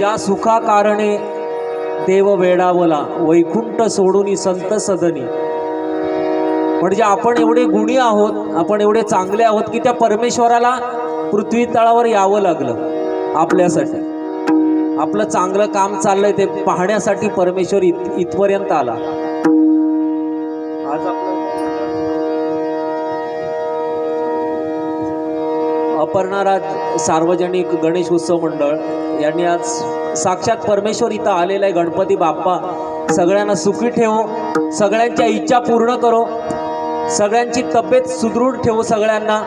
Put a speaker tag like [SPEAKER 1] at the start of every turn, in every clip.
[SPEAKER 1] ज्या सुखा कारणे देव वेडावला वैकुंठ सोडून संत सदनी. म्हणजे आपण एवढे गुणी आहोत आपण एवढे चांगले आहोत की त्या परमेश्वराला पृथ्वी तळावर यावं लागलं आपल्यासाठी. आपलं चांगलं काम चाललंय ते पाहण्यासाठी परमेश्वर इत इथपर्यंत आला. आज आपलं वापरणारा सार्वजनिक गणेश उत्सव मंडळ यांनी आज साक्षात परमेश्वर इथं आलेला आहे. गणपती बाप्पा सगळ्यांना सुखी ठेवो सगळ्यांच्या इच्छा पूर्ण करो सगळ्यांची तब्येत सुदृढ ठेवो सगळ्यांना.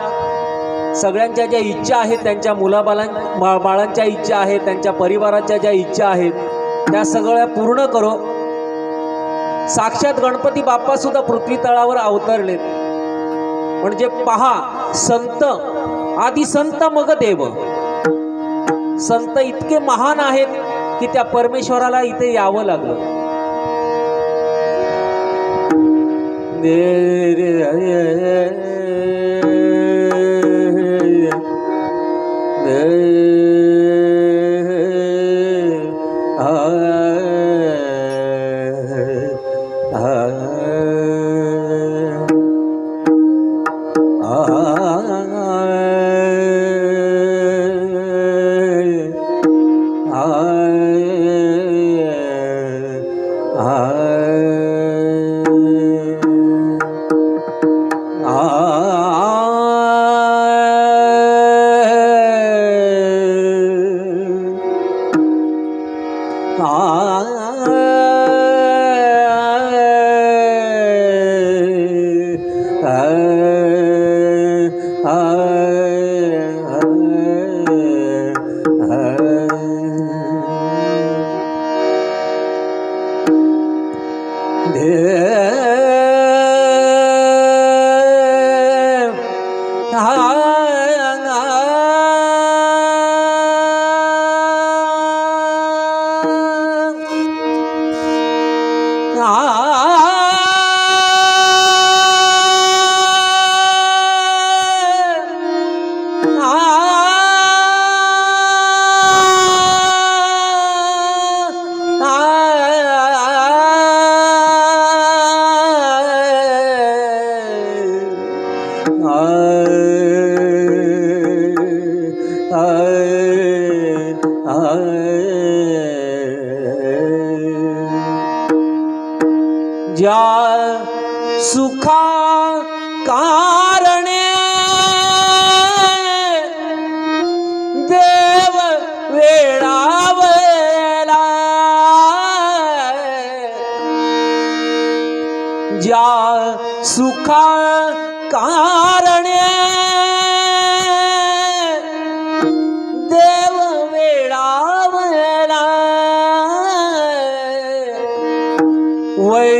[SPEAKER 1] सगळ्यांच्या ज्या इच्छा आहेत त्यांच्या मुलाबालां बा बाळांच्या इच्छा आहेत त्यांच्या परिवाराच्या ज्या इच्छा आहेत त्या सगळ्या पूर्ण करो. साक्षात गणपती बाप्पा सुद्धा पृथ्वी तळावर अवतरलेत. म्हणजे पहा संत आधी संत मग देव. संत इतके महान आहेत की त्या परमेश्वराला इथे यावं लागलं. दे ज्या सुखा का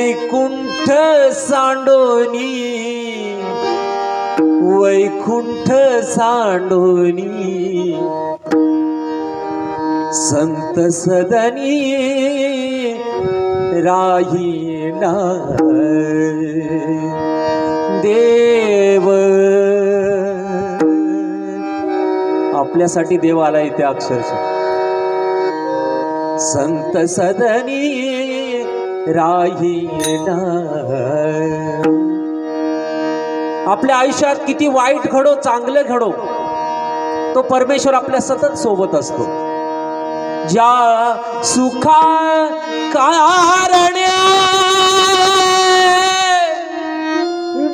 [SPEAKER 1] वैकुंठ सांडोनी वैकुंठ सांडोनी संत सदनी राहीना देव. आपल्यासाठी देव आला इथे अक्षरशः. संत सदनी राहीना आपल्या आयुष्यात किती वाईट घडो चांगले घडो तो परमेश्वर आपल्या सतत सोबत असतो. ज्या सुखा कारण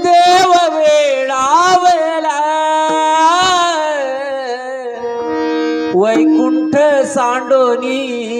[SPEAKER 1] देव वेळावला वैकुंठ सांडोनी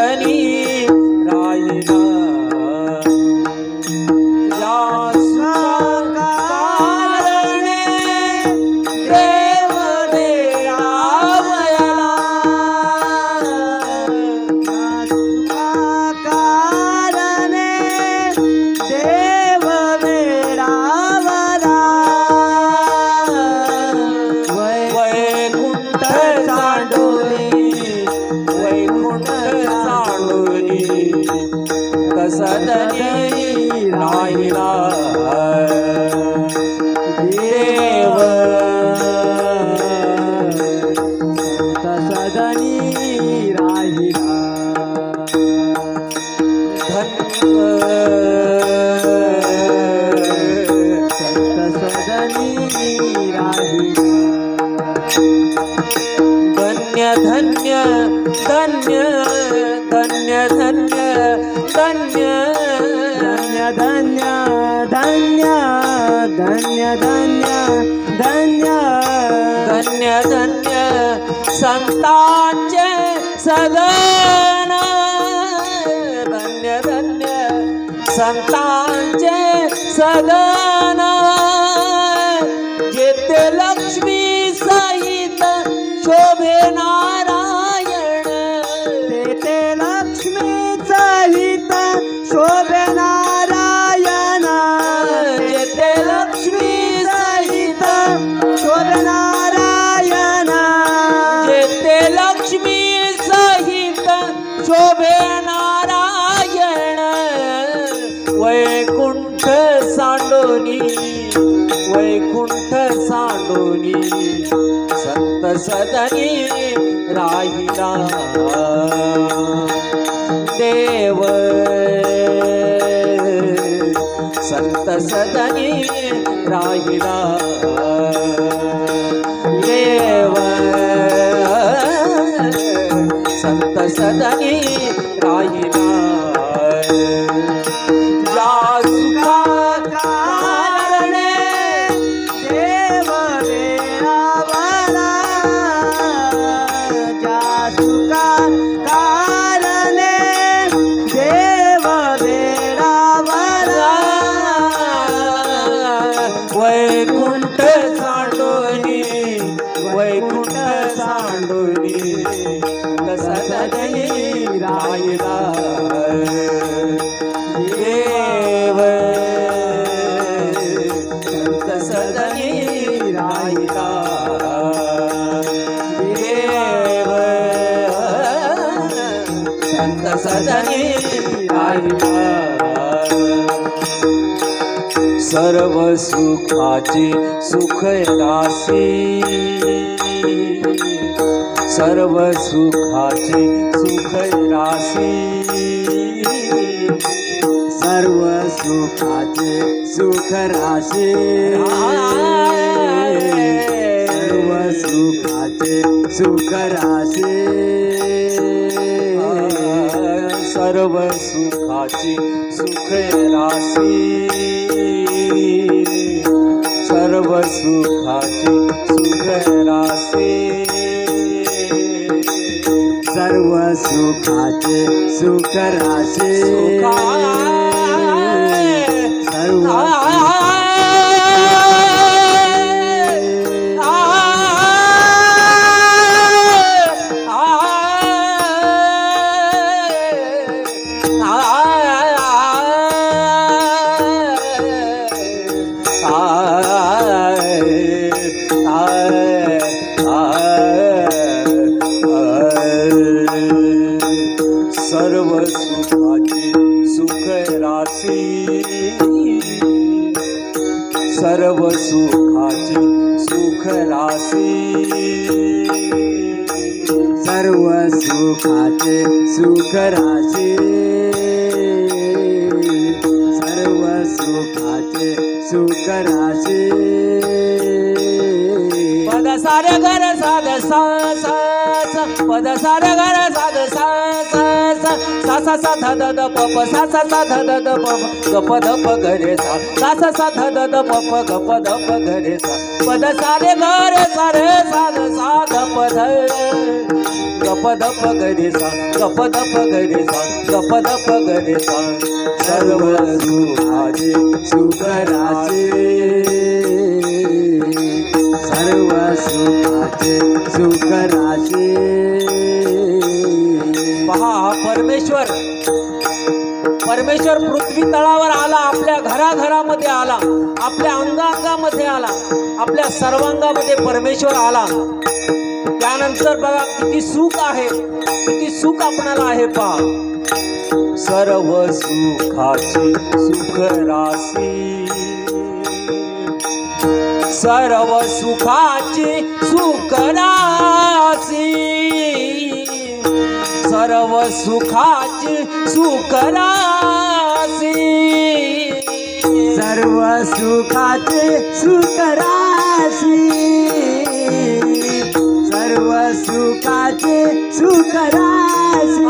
[SPEAKER 1] ಮಗನ ಗೆದ್ದೆ ಲಕ್ಷ್ಮೀ
[SPEAKER 2] ಸಹಿತ
[SPEAKER 1] ಶೋಭೆನಾ राहिला देव
[SPEAKER 2] संत सदनी राहिला
[SPEAKER 1] सर्व सुखाचे सुखदासी सर्व सुखाचे सुखदासी
[SPEAKER 2] सर्व सुखाचे सुखराशी सर्व सुखाचे सुखराशी
[SPEAKER 1] सर्व सुखाचे सुखराशी सर्व सुखाची सुखरासे
[SPEAKER 2] सर्व सुखाचे सुखरासे सर्व
[SPEAKER 1] सुखाची सुख राशी. सर्व सुखाचे सुख राशी.
[SPEAKER 2] सर्व सुखाचे सुख राशी.
[SPEAKER 1] पद सार घर साध सा पद सार घर साध सा सा सा सा ध ध ध प प सा सा सा ध ध ध प प ग प ध प ग रे सा. सा सा सा ध ध ध प प ग प ध प ग रे सा. प पद सा रे ग रे सा रे सा ध सा ध प ध ग प ध प ग रे सा. ग प ध प ग रे सा. ग प ध प ग रे सा.
[SPEAKER 2] सर्व सुखाचे सुख सर्व सुखाचे सुख
[SPEAKER 1] परमेश्वर. परमेश्वर पृथ्वी तळावर आला आपल्या घराघरामध्ये आला आपल्या अंगांगामध्ये आला आपल्या सर्वांगामध्ये परमेश्वर आला. त्यानंतर बघा किती सुख आहे किती सुख आपणाला आहे पहा. सर्व सुखाची सुख राशी. सर्व सुखाची सुख राशी. सर्व सुखाची सुख राशी
[SPEAKER 2] सर्व सुखाचे सुख राशी सर्व सुखाचे सुख राशी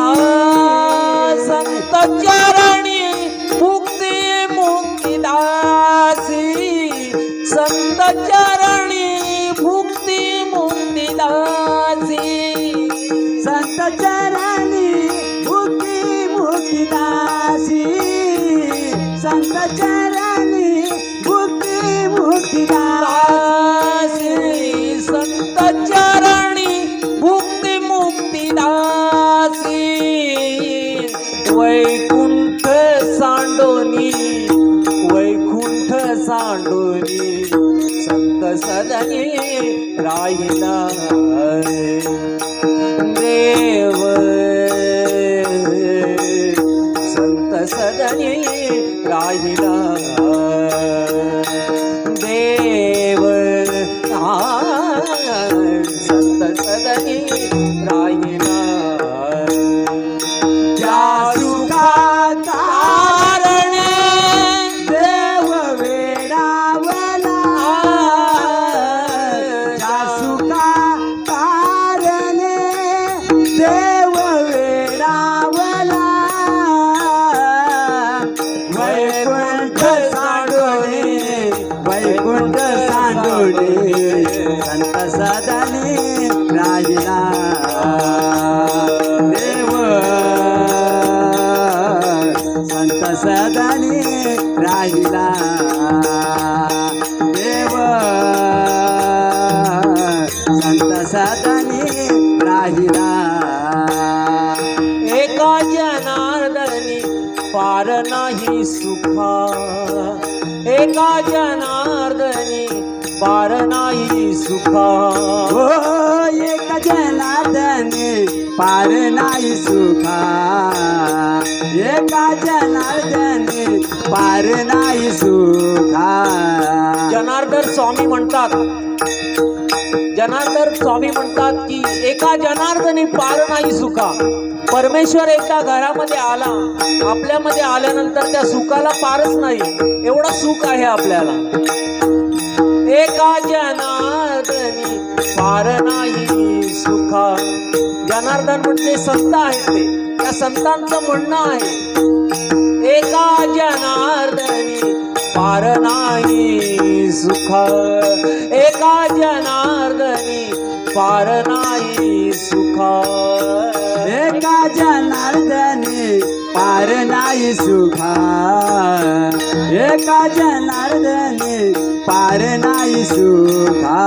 [SPEAKER 1] संत चरणी मुक्ती मुक्तिदासी संत चरणी सदनी राहिला राहिला देव संत सदनी राहिला. एका जनार्दनी पार नाही सुखा. एका जनार्दनी पार नाही सुखा.
[SPEAKER 2] हो एक जनार्दनी पार नाही सुखा. एका जनार्दनी पार नाही सुखा.
[SPEAKER 1] जनार्दन स्वामी म्हणतात जनार्दन स्वामी म्हणतात की एका जनार्दनी पार नाही सुखा. परमेश्वर एका घरामध्ये आला आपल्यामध्ये आल्यानंतर त्या सुखाला पारच नाही. एवढं सुख आहे आपल्याला. एका जनार्दनी पार नाही सुखा. जनार्दन म्हणजे संत आहेत ते. त्या संतांचं म्हणणं आहे एका जनार्दनी पार नाही सुख. एका जनार्दनी पार नाही सुख.
[SPEAKER 2] एका जनार्दनी पार नाही सुखा. एका जनार्दनी पार नाही सुखा.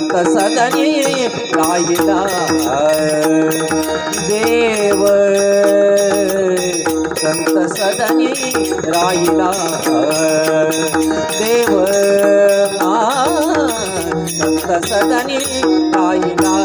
[SPEAKER 1] संत सदनी राहिला देव संत सदनी राहिला देव आ संत सदनी राहिला